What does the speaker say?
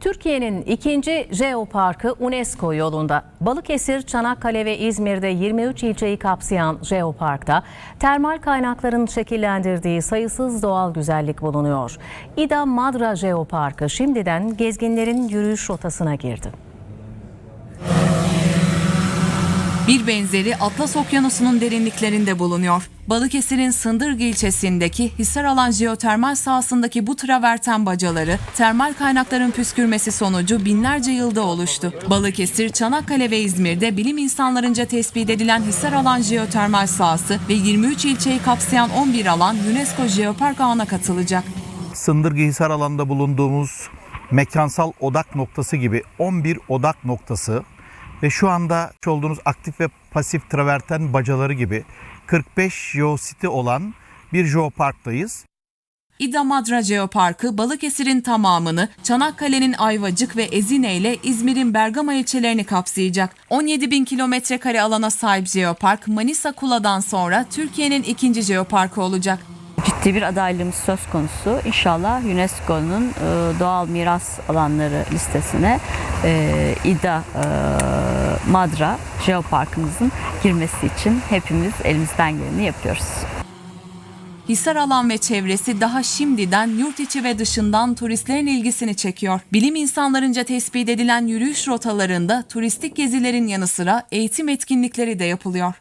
Türkiye'nin ikinci jeoparkı UNESCO yolunda. Balıkesir, Çanakkale ve İzmir'de 23 ilçeyi kapsayan jeoparkta termal kaynakların şekillendirdiği sayısız doğal güzellik bulunuyor. İda Madra Jeoparkı şimdiden gezginlerin yürüyüş rotasına girdi. Bir benzeri Atlas Okyanusu'nun derinliklerinde bulunuyor. Balıkesir'in Sındırgı ilçesindeki Hisaralan jeotermal sahasındaki bu traverten bacaları termal kaynakların püskürmesi sonucu binlerce yılda oluştu. Balıkesir, Çanakkale ve İzmir'de bilim insanlarınca tespit edilen Hisaralan jeotermal sahası ve 23 ilçeyi kapsayan 11 alan UNESCO Jeopark ağına katılacak. Sındırgıhisar alanda bulunduğumuz mekansal odak noktası gibi 11 odak noktası ve şu anda olduğunuz aktif ve pasif traverten bacaları gibi 45 geositi olan bir jeoparktayız. İda Madra Jeoparkı Balıkesir'in tamamını, Çanakkale'nin Ayvacık ve Ezine ile İzmir'in Bergama ilçelerini kapsayacak. 17 bin kilometre kare alana sahip jeopark Manisa Kula'dan sonra Türkiye'nin ikinci jeoparkı olacak. ciddi bir adaylığımız söz konusu. İnşallah UNESCO'nun e, doğal miras alanları listesine e, İDA e, Madra Jeoparkımızın girmesi için hepimiz elimizden geleni yapıyoruz. Hisar alan ve çevresi daha şimdiden yurt içi ve dışından turistlerin ilgisini çekiyor. Bilim insanlarınca tespit edilen yürüyüş rotalarında turistik gezilerin yanı sıra eğitim etkinlikleri de yapılıyor.